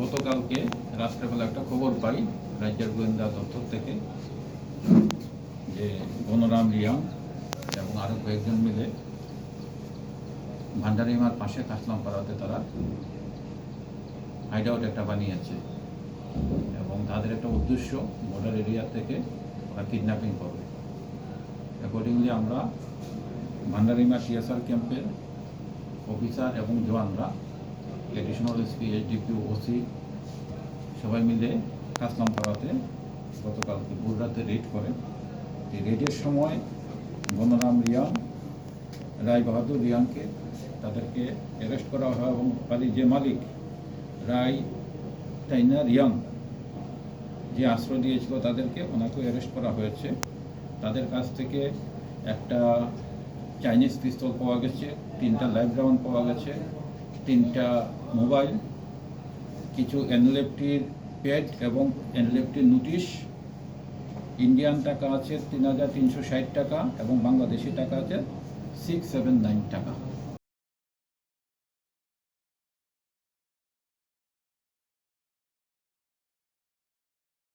গতকালকে রাত্রেবেলা একটা খবর পাই রাজ্যের গোয়েন্দা দপ্তর থেকে যে গণরাম রিয়াং এবং আরও কয়েকজন মিলে ভান্ডারিমার পাশে কাসলাম পাড়াতে তারা হাইড আউট একটা বানিয়েছে এবং তাদের একটা উদ্দেশ্য বর্ডার এরিয়া থেকে ওরা কিডন্যাপিং করবে। অ্যাকর্ডিংলি আমরা ভান্ডারিমা টিএসআর ক্যাম্পের অফিসার এবং জওয়ানরা এডিশনাল এসপি এইচডিপি ওসি সবাই মিলে কাসলাম পাড়াতে গতকালকে ভোর রেড করে। এই রেডের সময় বনরাম রিয়াং রায় বাহাদুর রিয়াংকে তাদেরকে অ্যারেস্ট করা হয় এবং বাড়ির যে মালিক রায় টাইনা রিয়াং যে আশ্রয় দিয়েছিল তাদেরকে ওনাকে অ্যারেস্ট করা হয়েছে। তাদের কাছ থেকে একটা চাইনিজ পিস্তল পাওয়া গেছে, তিনটা লাইভ রাউন্ড পাওয়া গেছে, তিনটা মোবাইল কিছু এনলেপটির প্যাড এবং এনলেপটির নোটিশ ইন্ডিয়ান টাকা আছে তিন হাজার তিনশো ষাট টাকা এবং বাংলাদেশি টাকা আছে সিক্স সেভেন নাইন টাকা।